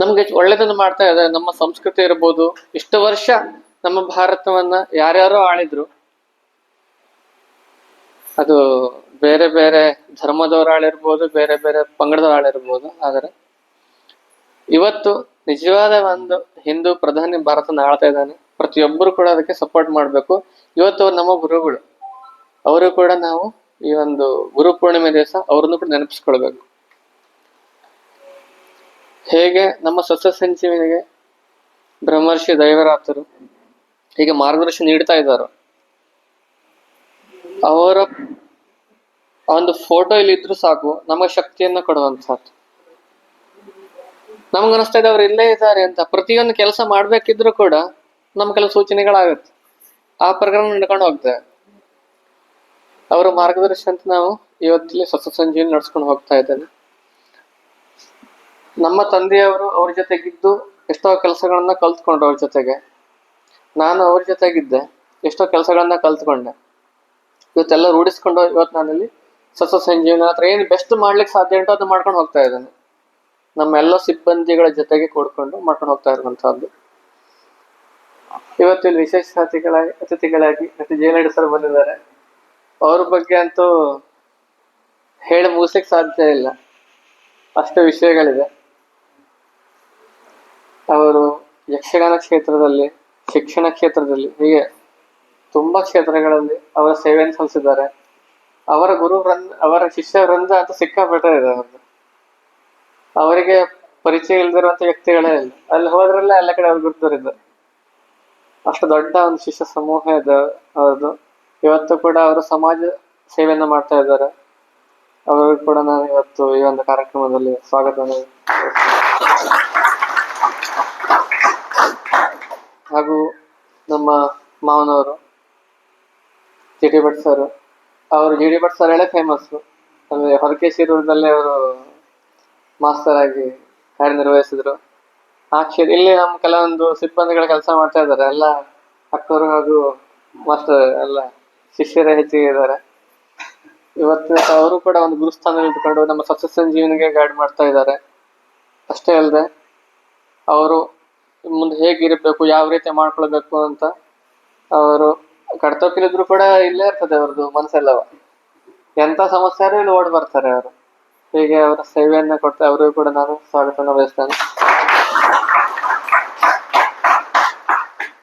ನಮ್ಗೆ ಒಳ್ಳೇದನ್ನು ಮಾಡ್ತಾ ಇದ್ದಾರೆ ನಮ್ಮ ಸಂಸ್ಕೃತಿ ಇರ್ಬೋದು. ಇಷ್ಟು ವರ್ಷ ನಮ್ಮ ಭಾರತವನ್ನ ಯಾರ್ಯಾರೋ ಆಳಿದ್ರು. ಅದು ಬೇರೆ ಬೇರೆ ಧರ್ಮದವರು ಆಳಿರ್ಬೋದು, ಬೇರೆ ಬೇರೆ ಪಂಗಡದವ್ರು ಆಳಿರ್ಬೋದು. ಆದರೆ ಇವತ್ತು ನಿಜವಾದ ಒಂದು ಹಿಂದೂ ಪ್ರಧಾನಿ ಭಾರತನ ಆಳ್ತಾ ಇದ್ದಾನೆ. ಪ್ರತಿಯೊಬ್ಬರು ಕೂಡ ಅದಕ್ಕೆ ಸಪೋರ್ಟ್ ಮಾಡಬೇಕು. ಇವತ್ತು ನಮ್ಮ ಗುರುಗಳು. ಅವರು ಕೂಡ ನಾವು ಈ ಒಂದು ಗುರು ಪೂರ್ಣಿಮೆ ದಿವಸ ಅವ್ರನ್ನು ಕೂಡ ನೆನಪಿಸ್ಕೊಳ್ಬೇಕು. ಹೇಗೆ ನಮ್ಮ ಸಸ್ಯ ಸಂಜೀವಿನಿಗೆ ಬ್ರಹ್ಮರ್ಷಿ ದೈವರಾತರು ಹೀಗೆ ಮಾರ್ಗದರ್ಶನ ನೀಡ್ತಾ ಇದ್ದಾರೋ. ಅವರ ಒಂದು ಫೋಟೋ ಇಲ್ಲಿ ಇದ್ರು ಸಾಕು, ನಮಗೆ ಶಕ್ತಿಯನ್ನ ಕೊಡುವಂತಹದ್ದು ಅನಿಸ್ತಾ ಇದೆ, ಅವ್ರು ಇಲ್ಲೇ ಇದ್ದಾರೆ ಅಂತ. ಪ್ರತಿಯೊಂದು ಕೆಲಸ ಮಾಡ್ಬೇಕಿದ್ರು ಕೂಡ ನಮ್ ಕೆಲವು ಸೂಚನೆಗಳಾಗುತ್ತೆ. ಆ ಪ್ರಕರಣ ನಡ್ಕೊಂಡು ಹೋಗ್ತೇವೆ. ಅವರ ಮಾರ್ಗದರ್ಶನ ಅಂತ ನಾವು ಇವತ್ತಿಲ್ಲಿ ಸಸ್ಯ ಸಂಜೀವಿನಿ ನಡ್ಸ್ಕೊಂಡು ಹೋಗ್ತಾ ಇದ್ದೇನೆ ನಮ್ಮ ತಂದೆಯವರು ಅವ್ರ ಜೊತೆಗಿದ್ದು ಎಷ್ಟೋ ಕೆಲಸಗಳನ್ನ ಕಲ್ತ್ಕೊಂಡ್ರು ಅವ್ರ ಜೊತೆಗೆ. ನಾನು ಅವ್ರ ಜೊತೆಗಿದ್ದೆ, ಎಷ್ಟೋ ಕೆಲಸಗಳನ್ನ ಕಲ್ತ್ಕೊಂಡೆ. ಇವತ್ತೆಲ್ಲ ರೂಢಿಸ್ಕೊಂಡು ಇವತ್ತು ನಾನಲ್ಲಿ ಸಸ್ಯ ಸಂಜೀವನ ಹತ್ರ ಏನು ಬೆಸ್ಟ್ ಮಾಡ್ಲಿಕ್ಕೆ ಸಾಧ್ಯ ಉಂಟು ಅದು ಮಾಡ್ಕೊಂಡು ಹೋಗ್ತಾ ಇದ್ದೇನೆ. ನಮ್ಮೆಲ್ಲ ಸಿಬ್ಬಂದಿಗಳ ಜೊತೆಗೆ ಕೂಡ್ಕೊಂಡು ಮಾಡ್ಕೊಂಡು ಹೋಗ್ತಾ ಇರುವಂತಹದ್ದು. ಇವತ್ತಿಲ್ಲಿ ವಿಶೇಷ ಅತಿಥಿಗಳಾಗಿ ಅತಿಥಿಗಳಾಗಿ ಜೇನಡಿ ಸರ್ ಬಂದಿದ್ದಾರೆ. ಅವ್ರ ಬಗ್ಗೆ ಅಂತೂ ಹೇಳಿ ಮುಗಿಸ್ಲಿಕ್ಕೆ ಸಾಧ್ಯ ಇಲ್ಲ. ಅಷ್ಟು ವಿಷಯಗಳಿದೆ. ಅವರು ಯಕ್ಷಗಾನ ಕ್ಷೇತ್ರದಲ್ಲಿ, ಶಿಕ್ಷಣ ಕ್ಷೇತ್ರದಲ್ಲಿ, ಹೀಗೆ ತುಂಬಾ ಕ್ಷೇತ್ರಗಳಲ್ಲಿ ಅವರ ಸೇವೆಯನ್ನು ಸಲ್ಲಿಸಿದ್ದಾರೆ. ಅವರ ಗುರು ವೃಂದ, ಅವರ ಶಿಷ್ಯ ವೃಂದ ಅಂತ ಸಿಕ್ಕಾಪಟ್ಟೆ ಇದೆ ಅವ್ರದ್ದು. ಅವರಿಗೆ ಪರಿಚಯ ಇಲ್ದಿರುವಂತ ವ್ಯಕ್ತಿಗಳೇ ಇಲ್ಲ. ಅಲ್ಲಿ ಹೋದ್ರಲ್ಲ ಎಲ್ಲ ಕಡೆ ಅವ್ರ ಗುರುತರಿದ್ದಾರೆ ಅಷ್ಟು ದೊಡ್ಡ ಒಂದು ಶಿಷ್ಯ ಸಮೂಹ ಇದೆ ಅವ್ರದ್ದು. ಇವತ್ತು ಕೂಡ ಅವರು ಸಮಾಜ ಸೇವೆಯನ್ನ ಮಾಡ್ತಾ ಇದ್ದಾರೆ. ಅವರು ಕೂಡ ನಾನು ಇವತ್ತು ಈ ಒಂದು ಕಾರ್ಯಕ್ರಮದಲ್ಲಿ ಸ್ವಾಗತ ಹಾಗೂ ನಮ್ಮ ಮಾವನವರು ಜಿ ಟಿ ಭಟ್ ಸರ್. ಅವರು ಜಿ ಡಿ ಭಟ್ ಸರ್ ಹೇಳೇ ಫೇಮಸ್ ಅಂದ್ರೆ ಹೊರಕೇಶಿರೂರದಲ್ಲೇ ಅವರು ಮಾಸ್ತರ್ ಆಗಿ ಕಾರ್ಯನಿರ್ವಹಿಸಿದ್ರು. ಆ ಕ್ಷೇತ್ರ, ಇಲ್ಲಿ ನಮ್ಮ ಕೆಲವೊಂದು ಸಿಬ್ಬಂದಿಗಳು ಕೆಲಸ ಮಾಡ್ತಾ ಇದ್ದಾರೆ. ಎಲ್ಲ ಅಕ್ಕವರು ಹಾಗೂ ಮಾಸ್ಟರ್ ಎಲ್ಲ ಶಿಷ್ಯರೇ ಹೆಚ್ಚಿಗೆ ಇದ್ದಾರೆ. ಇವತ್ತು ಅವರು ಕೂಡ ಒಂದು ಗುರುಸ್ಥಾನ ಇಟ್ಕೊಂಡು ನಮ್ಮ ಸಸ್ಯ ಸಂಜೀವನಿಗೆ ಗೈಡ್ ಮಾಡ್ತಾ ಇದ್ದಾರೆ. ಅಷ್ಟೇ ಅಲ್ಲದೆ ಅವರು ಮುಂದೆ ಹೇಗಿರಬೇಕು, ಯಾವ ರೀತಿ ಮಾಡ್ಕೊಳ್ಬೇಕು ಅಂತ ಅವರು ಕಡ್ತಪ್ಪಿಲಿದ್ರು ಕೂಡ ಇಲ್ಲೇ ಇರ್ತದೆ ಅವ್ರದ್ದು ಮನಸ್ಸೆಲ್ಲವ. ಎಂತ ಸಮಸ್ಯೆ ಇಲ್ಲಿ ಓಡ್ ಬರ್ತಾರೆ ಅವರು. ಹೀಗೆ ಅವರ ಸೇವೆಯನ್ನ ಕೊಡ್ತಾ ಅವರಿಗೂ ಕೂಡ ನಾನು ಸ್ವಾಗತವನ್ನು ಬಯಸ್ತೇನೆ.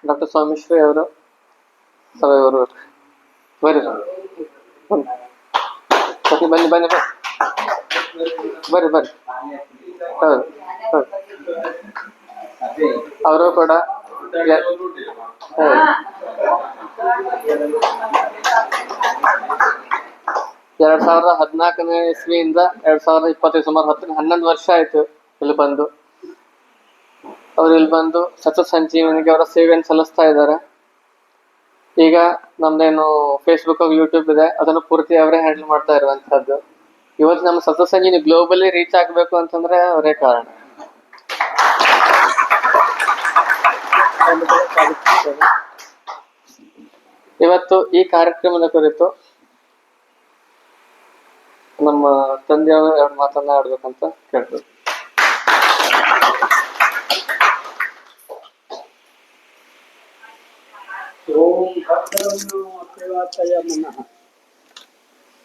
ಡಾಕ್ಟರ್ ಸ್ವಾಮಿಶ್ರೀ ಅವರು ಸಭೆಯವರು ಬರ್ರಿ ಬನ್ನಿ ಬನ್ನಿ ಬನ್ನಿ ಬರ್ರಿ ಬರ್ರಿ ಹೌದು ಹೌದು. ಅವರು ಕೂಡ. ಎರಡ್ ಸಾವಿರದ ಹದಿನಾಲ್ಕನೇ ಇಸ್ವಿಯಿಂದ ಎರಡ್ ಸಾವಿರದ ಇಪ್ಪತ್ತೈದು ಸುಮಾರು ಹತ್ತು ಹನ್ನೊಂದು ವರ್ಷ ಆಯ್ತು ಇಲ್ಲಿ ಬಂದು. ಅವ್ರು ಇಲ್ಲಿ ಬಂದು ಸತತ ಸಂಜೀವನಿಗೆ ಅವರ ಸೇವೆಯನ್ನು ಸಲ್ಲಿಸ್ತಾ ಇದ್ದಾರೆ. ಈಗ ನಮ್ದೇನು ಫೇಸ್ಬುಕ್ ಯೂಟ್ಯೂಬ್ ಇದೆ, ಅದನ್ನು ಪೂರ್ತಿ ಅವರೇ ಹ್ಯಾಂಡಲ್ ಮಾಡ್ತಾ ಇರುವಂತಹದ್ದು. ಇವತ್ತು ನಮ್ಮ ಸತತ ಸಂಜೀವಿನಿ ಗ್ಲೋಬಲಿ ರೀಚ್ ಆಗ್ಬೇಕು ಅಂತಂದ್ರೆ ಅವರೇ ಕಾರಣ. ಇವತ್ತು ಈ ಕಾರ್ಯಕ್ರಮದ ಕುರಿತು ನಮ್ಮ ತಂದೆಯವರು ಎರಡು ಮಾತನ್ನ ಆಡ್ಬೇಕಂತ ಕೇಳ್ಬೋದು ಓಂ ಭದ್ರಂ ಅಪಿವಾಚಯ ಮನಃ.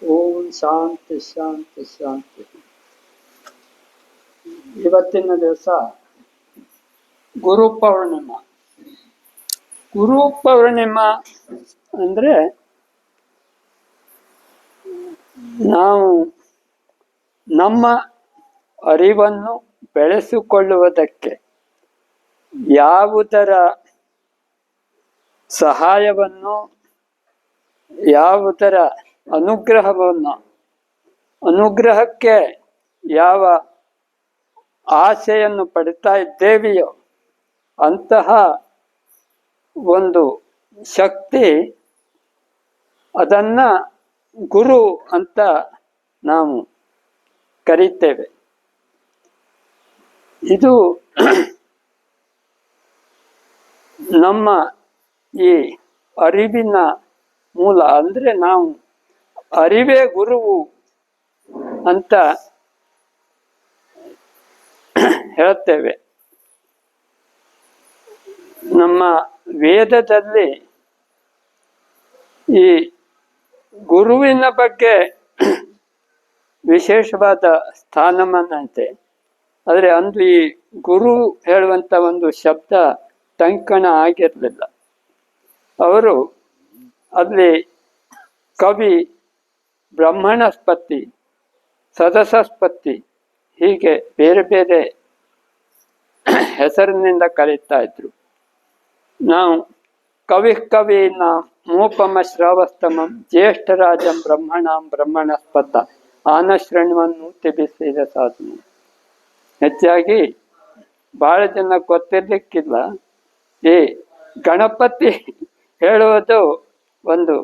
ಓಂ ಶಾಂತಿ ಶಾಂತಿ ಶಾಂತಿ. ಇವತ್ತಿನ ದಿವಸ ಗುರು ಪೌರ್ಣಿಮಾ. ಗುರು ಪೌರ್ಣಿಮ ಅಂದ್ರೆ ನಾವು ನಮ್ಮ ಅರಿವನ್ನು ಬೆಳೆಸಿಕೊಳ್ಳುವುದಕ್ಕೆ ಯಾವುದರ ಸಹಾಯವನ್ನು, ಯಾವುದರ ಅನುಗ್ರಹವನ್ನು, ಅನುಗ್ರಹಕ್ಕೆ ಯಾವ ಆಸೆಯನ್ನು ಪಡಿತಾ ಇದ್ದೇವೆಯೋ ಅಂತಹ ಒಂದು ಶಕ್ತಿ, ಅದನ್ನ ಗುರು ಅಂತ ನಾವು ಕರೀತೇವೆ. ಇದು ನಮ್ಮ ಈ ಅರಿವಿನ ಮೂಲ. ಅಂದ್ರೆ ನಾವು ಅರಿವೇ ಗುರುವು ಅಂತ ಹೇಳ್ತೇವೆ ನಮ್ಮ ವೇದದಲ್ಲಿ ಈ ಗುರುವಿನ ಬಗ್ಗೆ ವಿಶೇಷವಾದ ಸ್ಥಾನಮಾನ ಐತೆ ಆದರೆ ಅಂದು ಈ ಗುರು ಹೇಳುವಂಥ ಒಂದು ಶಬ್ದ ಟಂಕಣ ಆಗಿರಲಿಲ್ಲ. ಅವರು ಅಲ್ಲಿ ಕವಿ ಬ್ರಹ್ಮಣಸ್ಪತಿ ಸದಸಸ್ಪತಿ ಹೀಗೆ ಬೇರೆ ಬೇರೆ ಹೆಸರಿನಿಂದ ಕರೀತಾ ಇದ್ರು. ನಾವು ಕವಿ ಕವಿನ ಮೂಪಮ ಶ್ರಾವಸ್ತಮಂ ಜ್ಯೇಷ್ಠರಾಜಂ ಬ್ರಹ್ಮಣಾಂ ಬ್ರಹ್ಮಣಸ್ಪತ ಆನಶ್ರಣವನ್ನು ತಿಬಿಸಿದ ಸಾಧನೆ ಹೆಚ್ಚಾಗಿ ಬಹಳ ಜನ ಗೊತ್ತಿರ್ಲಿಕ್ಕಿಲ್ಲ. ಈ ಗಣಪತಿ ಹೇಳುವುದು ಒಂದು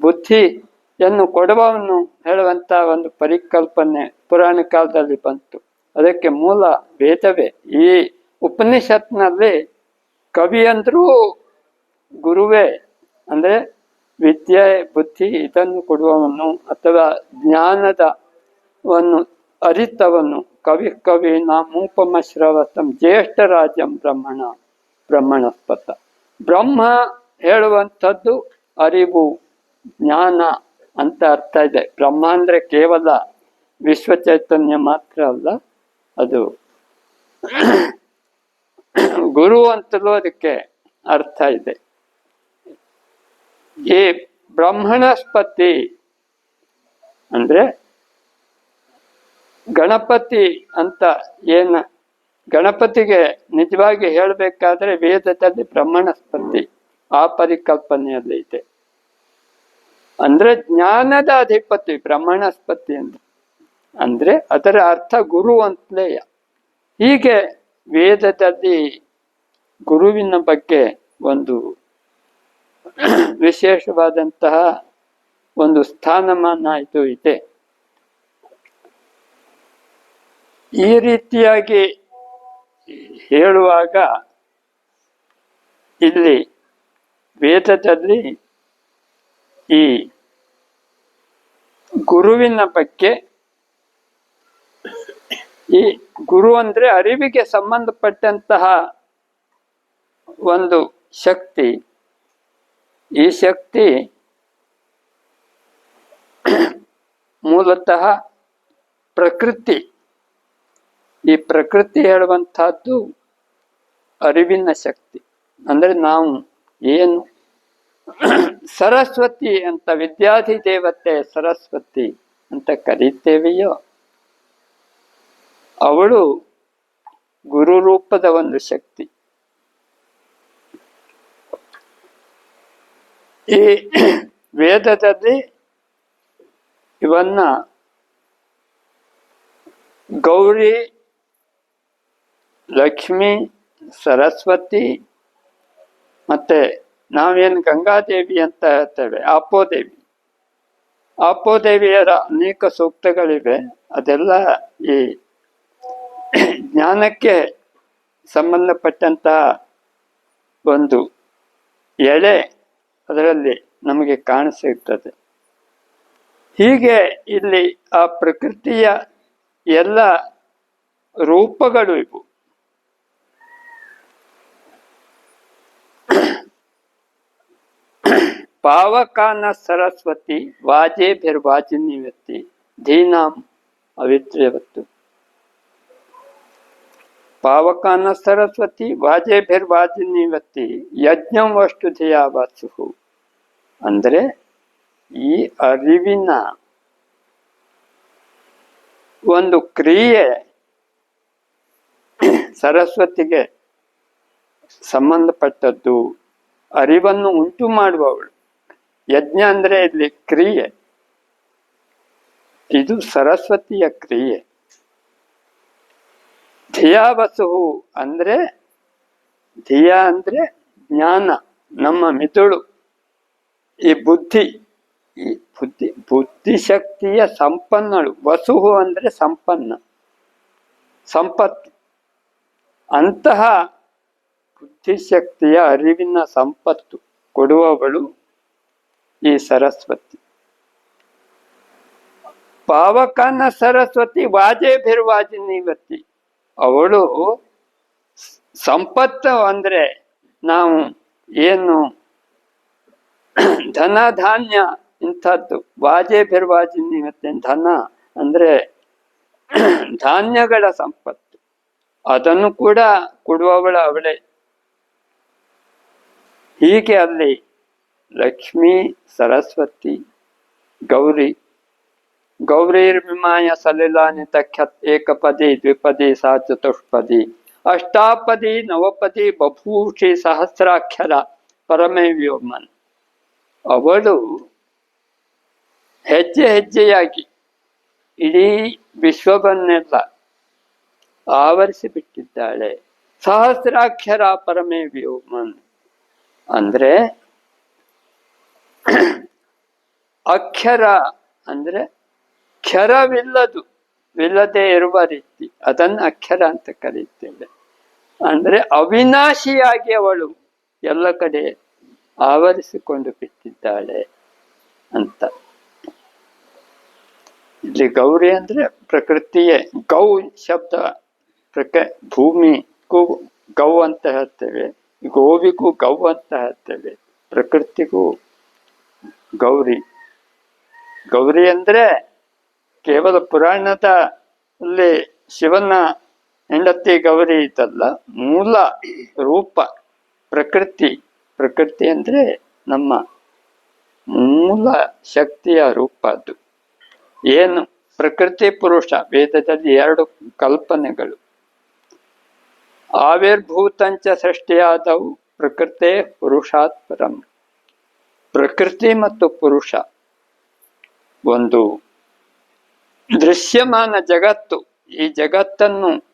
ಬುದ್ಧಿಯನ್ನು ಕೊಡುವವನು ಹೇಳುವಂತ ಒಂದು ಪರಿಕಲ್ಪನೆ ಪುರಾಣ ಕಾಲದಲ್ಲಿ ಬಂತು. ಅದಕ್ಕೆ ಮೂಲ ವೇದವೇ ಈ ಉಪನಿಷತ್ನಲ್ಲಿ ಕವಿ ಅಂದರೂ ಗುರುವೇ, ಅಂದ್ರೆ ವಿದ್ಯೆ, ಬುದ್ಧಿ ಇದನ್ನು ಕೊಡುವವನು ಅಥವಾ ಜ್ಞಾನದ ವನ್ನು ಅರಿತವನು. ಕವಿ ಕವಿ ನಾಮೂಪಮ ಶ್ರವತಂ ಜ್ಯೇಷ್ಠ ರಾಜ್ಯಂ ಬ್ರಹ್ಮಣ, ಬ್ರಹ್ಮಣಸ್ಪತ. ಬ್ರಹ್ಮ ಹೇಳುವಂಥದ್ದು ಅರಿವು, ಜ್ಞಾನ ಅಂತ ಅರ್ಥ ಇದೆ. ಬ್ರಹ್ಮ ಅಂದರೆ ಕೇವಲ ವಿಶ್ವ ಚೈತನ್ಯ ಮಾತ್ರ ಅಲ್ಲ, ಅದು ಗುರು ಅಂತಲೂ ಅದಕ್ಕೆ ಅರ್ಥ ಇದೆ. ಈ ಬ್ರಹ್ಮಣಸ್ಪತಿ ಅಂದ್ರೆ ಗಣಪತಿ ಅಂತ ಏನ ಗಣಪತಿಗೆ ನಿಜವಾಗಿ ಹೇಳಬೇಕಾದ್ರೆ ವೇದದಲ್ಲಿ ಬ್ರಹ್ಮಣಸ್ಪತಿ ಆ ಪರಿಕಲ್ಪನೆಯಲ್ಲಿ ಇದೆ. ಅಂದ್ರೆ ಜ್ಞಾನದ ಅಧಿಪತಿ ಬ್ರಹ್ಮಣಸ್ಪತಿ ಅಂದ್ರೆ ಅಂದ್ರೆ ಅದರ ಅರ್ಥ ಗುರು ಅಂತಲೇ. ಹೀಗೆ ವೇದದಲ್ಲಿ ಗುರುವಿನ ಬಗ್ಗೆ ಒಂದು ವಿಶೇಷವಾದಂತಹ ಒಂದು ಸ್ಥಾನಮಾನ ಇದು ಇದೆ. ಈ ರೀತಿಯಾಗಿ ಹೇಳುವಾಗ ಇಲ್ಲಿ ವೇದದಲ್ಲಿ ಈ ಗುರುವಿನ ಬಗ್ಗೆ ಈ ಗುರು ಅಂದ್ರೆ ಅರಿವಿಗೆ ಸಂಬಂಧಪಟ್ಟಂತಹ ಒಂದು ಶಕ್ತಿ. ಈ ಶಕ್ತಿ ಮೂಲತಃ ಪ್ರಕೃತಿ. ಈ ಪ್ರಕೃತಿ ಹೇಳುವಂತಹದ್ದು ಅರಿವಿನ ಶಕ್ತಿ. ಅಂದ್ರೆ ನಾವು ಏನು ಸರಸ್ವತಿ ಅಂತ ವಿದ್ಯಾಧಿ ದೇವತೆ ಸರಸ್ವತಿ ಅಂತ ಕರೀತೇವೆಯೋ, ಅವಳು ಗುರು ರೂಪದ ಒಂದು ಶಕ್ತಿ. ಈ ವೇದದಲ್ಲಿ ಇವನ್ನ ಗೌರಿ, ಲಕ್ಷ್ಮಿ, ಸರಸ್ವತಿ ಮತ್ತೆ ನಾವೇನು ಗಂಗಾದೇವಿ ಅಂತ ಹೇಳ್ತೇವೆ, ಆಪೋದೇವಿ. ಆಪೋದೇವಿಯರ ಅನೇಕ ಸೂಕ್ತಗಳಿವೆ. ಅದೆಲ್ಲ ಈ ಜ್ಞಾನಕ್ಕೆ ಸಂಬಂಧಪಟ್ಟಂತಹ ಒಂದು ಎಳೆ ಅದರಲ್ಲಿ ನಮಗೆ ಕಾಣಿಸುತ್ತದೆ ಹೀಗೆ ಇಲ್ಲಿ ಆ ಪ್ರಕೃತಿಯ ಎಲ್ಲ ರೂಪಗಳು ಇವು. ಪಾವಕಾನ ಸರಸ್ವತಿ ವಾಜೇಭಿರ್ವಾಜಿನಿವತಿ ಧೀನಾಂ ಅವಿತ್ರ್ಯವತ್ತು ಪಾವಕಾನ ಸರಸ್ವತಿ ವಾಜೇಭಿರ್ವಾಜಿನಿವತಿ ಯಜ್ಞಂ ವಷ್ಟು ಧಿಯಾವಾಸು ಅಂದ್ರೆ ಈ ಅರಿವಿನ ಒಂದು ಕ್ರಿಯೆ ಸರಸ್ವತಿಗೆ ಸಂಬಂಧಪಟ್ಟದ್ದು, ಅರಿವನ್ನು ಉಂಟು ಮಾಡುವವಳು. ಯಜ್ಞ ಅಂದ್ರೆ ಇಲ್ಲಿ ಕ್ರಿಯೆ. ಇದು ಸರಸ್ವತಿಯ ಕ್ರಿಯೆ. ಧಿಯಾವಸು ಅಂದ್ರೆ, ಧಿಯಾ ಅಂದ್ರೆ ಜ್ಞಾನ, ನಮ್ಮ ಮಿದುಳು. ಈ ಬುದ್ಧಿ ಈ ಬುದ್ಧಿ ಬುದ್ಧಿಶಕ್ತಿಯ ಸಂಪನ್ನಳು. ವಸುಹು ಅಂದರೆ ಸಂಪನ್ನ, ಸಂಪತ್ತು. ಅಂತಹ ಬುದ್ಧಿಶಕ್ತಿಯ ಅರಿವಿನ ಸಂಪತ್ತು ಕೊಡುವವಳು ಈ ಸರಸ್ವತಿ. ಪಾವಕನ ಸರಸ್ವತಿ ವಾಜೇಭಿರ್ವಾಜಿನಿವತಿ ಅವಳು ಸಂಪತ್ತು ಅಂದರೆ ನಾವು ಏನು ಧನ ಧಾನ್ಯ ಇಂಥದ್ದು. ವಾಜೆ ಬೆರ್ವಾಜಿನಿ ಮತ್ತೆ ಧನ ಅಂದ್ರೆ ಧಾನ್ಯಗಳ ಸಂಪತ್ತು. ಅದನ್ನು ಕೂಡ ಕೊಡುವವಳ ಅವಳೆ. ಹೀಗೆ ಅಲ್ಲಿ ಲಕ್ಷ್ಮೀ, ಸರಸ್ವತಿ, ಗೌರಿ ಗೌರೀರ್ವಿಮಾಯ ಸಲಿಲಾನಿ ಖ್ಯತ್ ಏಕಪದಿ, ದ್ವಿಪದಿ ಸಾ ಚತುಷ್ಪದಿ ಅಷ್ಟಾಪದಿ, ನವಪದಿ, ಬಭೂಷಿ, ಸಹಸ್ರಾಕ್ಷರ, ಪರಮೇ ವ್ಯೋಮನ್. ಅವಳು ಹೆಜ್ಜೆ ಹೆಜ್ಜೆಯಾಗಿ ಇಡೀ ವಿಶ್ವವನ್ನೆಲ್ಲ ಆವರಿಸಿ ಬಿಟ್ಟಿದ್ದಾಳೆ ಸಹಸ್ರಾಕ್ಷರ ಪರಮೇ ವ್ಯೋಮನ್ ಅಂದ್ರೆ ಅಕ್ಷರ ಅಂದ್ರೆ ಕ್ಷರವಿಲ್ಲದು, ವಿಲ್ಲದೆ ಇರುವ ರೀತಿ. ಅದನ್ನು ಅಕ್ಷರ ಅಂತ ಕರೀತೇವೆ. ಅಂದ್ರೆ ಅವಿನಾಶಿಯಾಗಿ ಅವಳು ಎಲ್ಲ ಕಡೆ ಆವರಿಸಿಕೊಂಡು ಬಿಟ್ಟಿದ್ದಾಳೆ ಅಂತ. ಇಲ್ಲಿ ಗೌರಿ ಅಂದ್ರೆ ಪ್ರಕೃತಿಯೇ. ಗೌ ಶಬ್ದ ಪ್ರಕ, ಭೂಮಿಗೂ ಗೌ ಅಂತ ಹೇಳ್ತೇವೆ. ಗೋವಿಗೂ ಗೌ ಅಂತ ಹೇಳ್ತೇವೆ. ಪ್ರಕೃತಿಗೂ ಗೌರಿ. ಗೌರಿ ಅಂದ್ರೆ ಕೇವಲ ಪುರಾಣದ ಅಲ್ಲಿ ಶಿವನ ಹೆಂಡತಿ ಗೌರಿ ಇದಲ್ಲ, ಮೂಲ ರೂಪ ಪ್ರಕೃತಿ. ಪ್ರಕೃತಿ ಅಂದ್ರೆ ನಮ್ಮ ಮೂಲ ಶಕ್ತಿಯ ರೂಪ ಅದು. ಏನು? ಪ್ರಕೃತಿ ಪುರುಷ, ವೇದದಲ್ಲಿ ಎರಡು ಕಲ್ಪನೆಗಳು. ಆವಿರ್ಭೂತಂಚ ಸೃಷ್ಟಿಯಾದವು ಪ್ರಕೃತಿ, ಪುರುಷಾತ್, ಪರಂ. ಪ್ರಕೃತಿ ಮತ್ತು ಪುರುಷ ಒಂದು ದೃಶ್ಯಮಾನ ಜಗತ್ತು. ಈ ಜಗತ್ತನ್ನು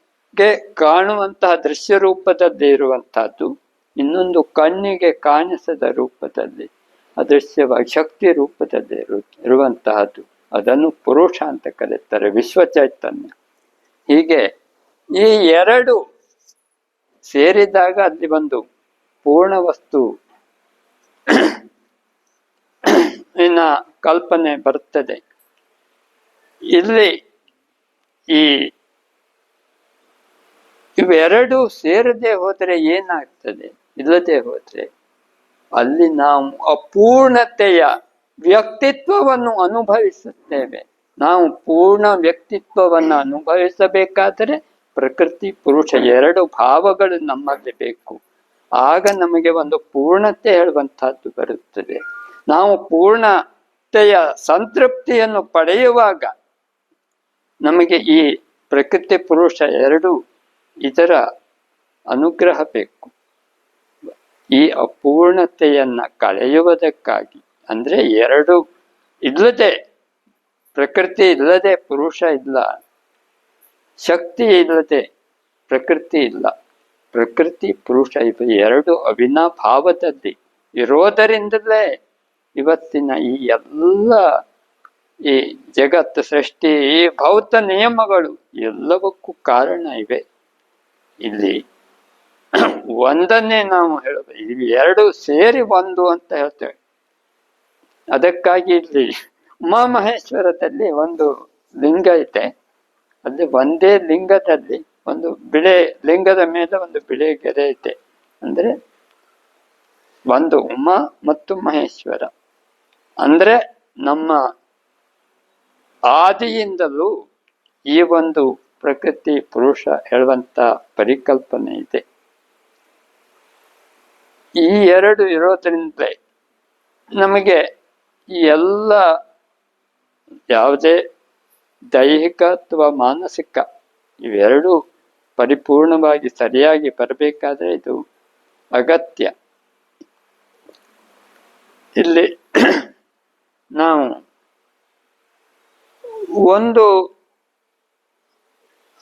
ಕಾಣುವಂತಹ ದೃಶ್ಯ ರೂಪದಲ್ಲಿ ಇರುವಂತಹದ್ದು. ಇನ್ನೊಂದು ಕಣ್ಣಿಗೆ ಕಾಣಿಸದ ರೂಪದಲ್ಲಿ, ಅದೃಶ್ಯವಾಗಿ ಶಕ್ತಿ ರೂಪದಲ್ಲಿ ಇರು, ಇರುವಂತಹದ್ದು. ಅದನ್ನು ಪುರುಷ ಅಂತ ಕರೀತಾರೆ ವಿಶ್ವ ಚೈತನ್ಯ. ಹೀಗೆ ಈ ಎರಡು ಸೇರಿದಾಗ ಅಲ್ಲಿ ಒಂದು ಪೂರ್ಣ ವಸ್ತು ಇನ್ನ ಕಲ್ಪನೆ ಬರ್ತದೆ ಇಲ್ಲಿ ಈ ಇವೆರಡೂ ಸೇರದೆ ಹೋದರೆ ಏನಾಗ್ತದೆ? ಇಲ್ಲದೆ ಹೋದ್ರೆ ಅಲ್ಲಿ ನಾವು ಅಪೂರ್ಣತೆಯ ವ್ಯಕ್ತಿತ್ವವನ್ನು ಅನುಭವಿಸುತ್ತೇವೆ. ನಾವು ಪೂರ್ಣ ವ್ಯಕ್ತಿತ್ವವನ್ನು ಅನುಭವಿಸಬೇಕಾದರೆ ಪ್ರಕೃತಿ ಪುರುಷ ಎರಡು ಭಾವಗಳು ನಮ್ಮಲ್ಲಿ ಬೇಕು. ಆಗ ನಮಗೆ ಒಂದು ಪೂರ್ಣತೆ ಹೇಳುವಂತಹದ್ದು ಬರುತ್ತದೆ. ನಾವು ಪೂರ್ಣತೆಯ ಸಂತೃಪ್ತಿಯನ್ನು ಪಡೆಯುವಾಗ ನಮಗೆ ಈ ಪ್ರಕೃತಿ ಪುರುಷ ಎರಡು ಇದರ ಅನುಗ್ರಹ ಬೇಕು. ಈ ಅಪೂರ್ಣತೆಯನ್ನು ಕಳೆಯುವುದಕ್ಕಾಗಿ, ಅಂದರೆ ಎರಡು ಇಲ್ಲದೆ, ಪ್ರಕೃತಿ ಇಲ್ಲದೆ ಪುರುಷ ಇಲ್ಲ, ಶಕ್ತಿ ಇಲ್ಲದೆ ಪ್ರಕೃತಿ ಇಲ್ಲ, ಪ್ರಕೃತಿ ಪುರುಷ ಇವು. ಎರಡು ಅವಿನಾಭಾವದಲ್ಲಿ ಇರೋದರಿಂದಲೇ ಇವತ್ತಿನ ಈ ಎಲ್ಲ ಈ ಜಗತ್ತು ಸೃಷ್ಟಿ, ಈ ಭೌತ ನಿಯಮಗಳು ಎಲ್ಲವಕ್ಕೂ ಕಾರಣ ಇವೆ. ಇಲ್ಲಿ ಒಂದನ್ನೇ ನಾವು ಹೇಳೋದು. ಇವು ಎರಡು ಸೇರಿ ಒಂದು ಅಂತ ಹೇಳ್ತೇವೆ. ಅದಕ್ಕಾಗಿ ಇಲ್ಲಿ ಉಮಾಮಹೇಶ್ವರದಲ್ಲಿ ಒಂದು ಲಿಂಗ ಐತೆ ಅಲ್ಲಿ ಒಂದೇ ಲಿಂಗದಲ್ಲಿ ಒಂದು ಬಿಳೆ, ಲಿಂಗದ ಮೇಲೆ ಒಂದು ಬಿಳೆ ಗೆರೆ ಐತೆ ಅಂದ್ರೆ ಒಂದು ಉಮಾ ಮತ್ತು ಮಹೇಶ್ವರ. ಅಂದ್ರೆ ನಮ್ಮ ಆದಿಯಿಂದಲೂ ಈ ಒಂದು ಪ್ರಕೃತಿ ಪುರುಷ ಹೇಳುವಂತ ಪರಿಕಲ್ಪನೆ ಇದೆ. ಈ ಎರಡು ಇರೋದ್ರಿಂದಲೇ ನಮಗೆ ಎಲ್ಲ ಯಾವುದೇ ದೈಹಿಕ ಅಥವಾ ಮಾನಸಿಕ ಇವೆರಡೂ ಪರಿಪೂರ್ಣವಾಗಿ ಸರಿಯಾಗಿ ಬರಬೇಕಾದ್ರೆ ಇದು ಅಗತ್ಯ. ಇಲ್ಲಿ ನಾವು ಒಂದು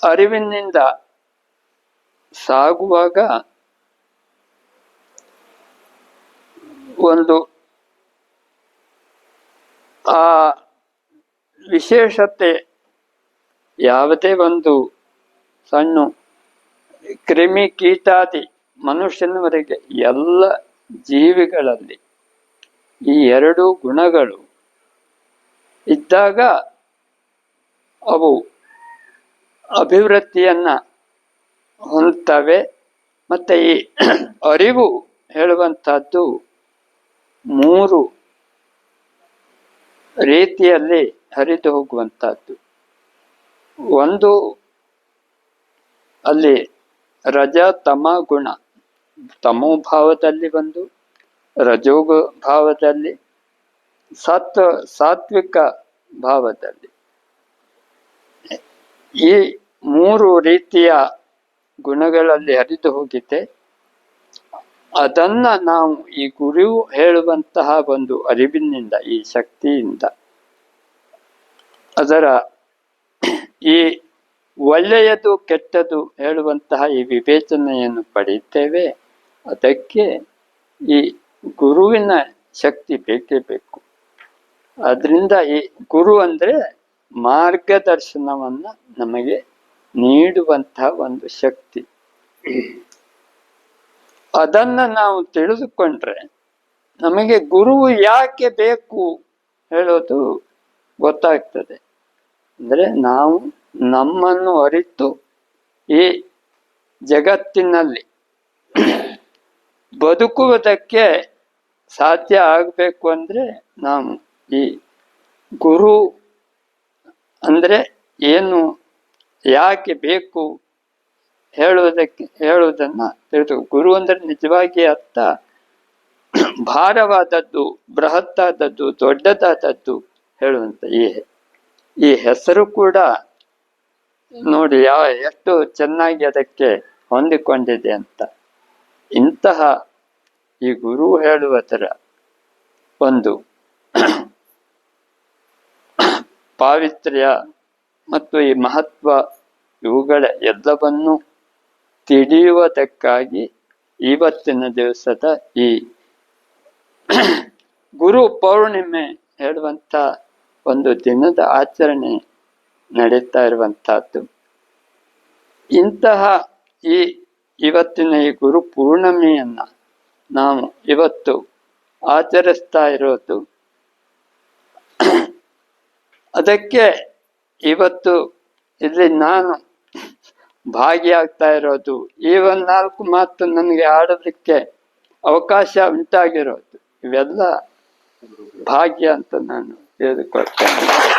ಅರಿವಿನಿಂದ ಸಾಗುವಾಗ ಒಂದು ಆ ವಿಶೇಷತೆ ಯಾವುದೇ ಒಂದು ಸಣ್ಣ ಕ್ರಿಮಿ ಕೀಟಾದಿ ಮನುಷ್ಯನವರೆಗೆ ಎಲ್ಲ ಜೀವಿಗಳಲ್ಲಿ ಈ ಎರಡು ಗುಣಗಳು ಇದ್ದಾಗ ಅವು ಅಭಿವೃದ್ಧಿಯನ್ನು ಹೊಂದ್ತವೆ. ಮತ್ತೆ ಈ ಅರಿವು ಹೇಳುವಂತಹದ್ದು ಮೂರು ರೀತಿಯಲ್ಲಿ ಹರಿದು ಹೋಗುವಂತಹದ್ದು ಒಂದು ಅಲ್ಲಿ ರಜ ತಮ ಗುಣ. ತಮೋ ಭಾವದಲ್ಲಿ ಒಂದು ರಜೋಗ ಭಾವದಲ್ಲಿ ಸತ್ವ ಸಾತ್ವಿಕ ಭಾವದಲ್ಲಿ. ಈ ಮೂರು ರೀತಿಯ ಗುಣಗಳಲ್ಲಿ ಹರಿದು ಹೋಗಿದೆ ಅದನ್ನ ನಾವು ಈ ಗುರು ಹೇಳುವಂತಹ ಒಂದು ಅರಿವಿನಿಂದ, ಈ ಶಕ್ತಿಯಿಂದ, ಅದರ ಈ ಒಳ್ಳೆಯದು ಕೆಟ್ಟದು ಹೇಳುವಂತಹ ಈ ವಿವೇಚನೆಯನ್ನು ಪಡೆಯುತ್ತೇವೆ. ಅದಕ್ಕೆ ಈ ಗುರುವಿನ ಶಕ್ತಿ ಬೇಕೇ ಬೇಕು. ಅದರಿಂದ ಈ ಗುರು ಅಂದರೆ ಮಾರ್ಗದರ್ಶನವನ್ನು ನಮಗೆ ನೀಡುವಂತಹ ಒಂದು ಶಕ್ತಿ. ಅದನ್ನ ನಾವು ತಿಳಿದುಕೊಂಡ್ರೆ ನಮಗೆ ಗುರುವು ಯಾಕೆ ಬೇಕು ಹೇಳೋದು ಗೊತ್ತಾಗ್ತದೆ. ಅಂದ್ರೆ ನಾವು ನಮ್ಮನ್ನು ಅರಿತು ಈ ಜಗತ್ತಿನಲ್ಲಿ ಬದುಕುವುದಕ್ಕೆ ಸಾಧ್ಯ ಆಗಬೇಕು ಅಂದ್ರೆ ನಾವು ಈ ಗುರು ಅಂದ್ರೆ ಏನು, ಯಾಕೆ ಬೇಕು ಹೇಳುವುದಕ್ಕೆ, ಹೇಳುವುದನ್ನ ತಿಳಿದು. ಗುರು ಅಂದ್ರೆ ನಿಜವಾಗಿ ಅರ್ಥ. ಭಾರವಾದದ್ದು, ಬೃಹತ್ತಾದದ್ದು, ದೊಡ್ಡದಾದದ್ದು ಹೇಳುವಂತ. ಈ ಈ ಹೆಸರು ಕೂಡ ನೋಡಿ ಯಾವ ಎಷ್ಟು ಚೆನ್ನಾಗಿ ಅದಕ್ಕೆ ಹೊಂದಿಕೊಂಡಿದೆ ಅಂತ. ಇಂತಹ ಈ ಗುರು ಹೇಳುವುದರ ಒಂದು ಪಾವಿತ್ರ್ಯ ಮತ್ತು ಈ ಮಹತ್ವ ಇವುಗಳ ಎಲ್ಲವನ್ನು ತಿಳಿಯುವುದಕ್ಕಾಗಿ ಇವತ್ತಿನ ದಿವಸದ ಈ ಗುರು ಪೌರ್ಣಿಮೆ ಹೇಳುವಂಥ ಒಂದು ದಿನದ ಆಚರಣೆ ನಡೀತಾ ಇರುವಂತಹದ್ದು ಇಂತಹ ಈ ಇವತ್ತಿನ ಈ ಗುರು ಪೂರ್ಣಿಮೆಯನ್ನ ನಾವು ಇವತ್ತು ಆಚರಿಸ್ತಾ ಇರೋದು. ಅದಕ್ಕೆ ಇವತ್ತು ಇಲ್ಲಿ ನಾನು ಭಾಗಿಯಾಗ್ತಾ ಇರೋದು. ಈ ಒಂದು ನಾಲ್ಕು ಮಾತು ನನಗೆ ಆಡೋದಕ್ಕೆ ಅವಕಾಶ ಉಂಟಾಗಿರೋದು. ಇವೆಲ್ಲ ಭಾಗ್ಯ ಅಂತ ನಾನು ತಿಳಿದುಕೊಳ್ತೇನೆ